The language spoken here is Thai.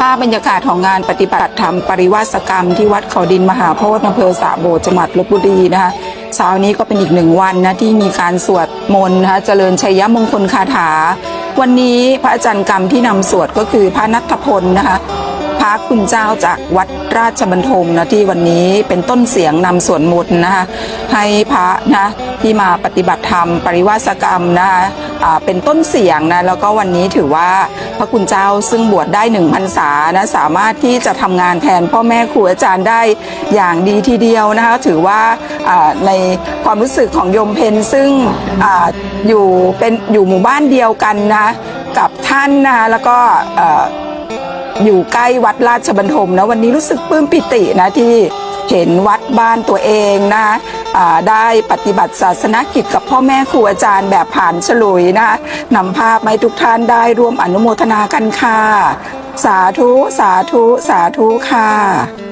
ภาพบรรยากาศของงานปฏิบัติธรรมปริวาสกรรมที่วัดเขาดินมหาโพธิ์อำเภอสาโบดจังหวัดลบบุรีนะคะเช้านี้ก็เป็นอีกหนึ่งวันนะที่มีการสวดมนต์นะคะเจริญชัยมงคลคาถา วันนี้พระอาจารย์กรรมที่นำสวดก็คือพระนัทพลนะคะ พระคุณเจ้าจากวัดราชบันทมนะที่วันนี้เป็นต้นเสียงนำสวดมนต์นะคะให้พระนะที่มาปฏิบัติธรรม ปริวาสกรรมนะคะเป็นต้นเสียงนะแล้วก็วันนี้ถือว่าพระคุณเจ้าซึ่งบวชได้หนึ่งพรรษานะสามารถที่จะทำงานแทนพ่อแม่ครูอาจารย์ได้อย่างดีทีเดียวนะคะถือว่าในความรู้สึกของโยมเพนซึ่งออยู่เป็นอยู่หมู่บ้านเดียวกันนะกับท่านนะแล้วก็ อยู่ใกล้วัดราชบันทมนะวันนี้รู้สึกปลื้มปิตินะที่เห็นวัดบ้านตัวเองนะได้ปฏิบัติศาสนกิจกับพ่อแม่ครูอาจารย์แบบผ่านฉลุยนะนำภาพมาทุกท่านได้ร่วมอนุโมทนากันค่ะ สาธุ สาธุ สาธุค่ะ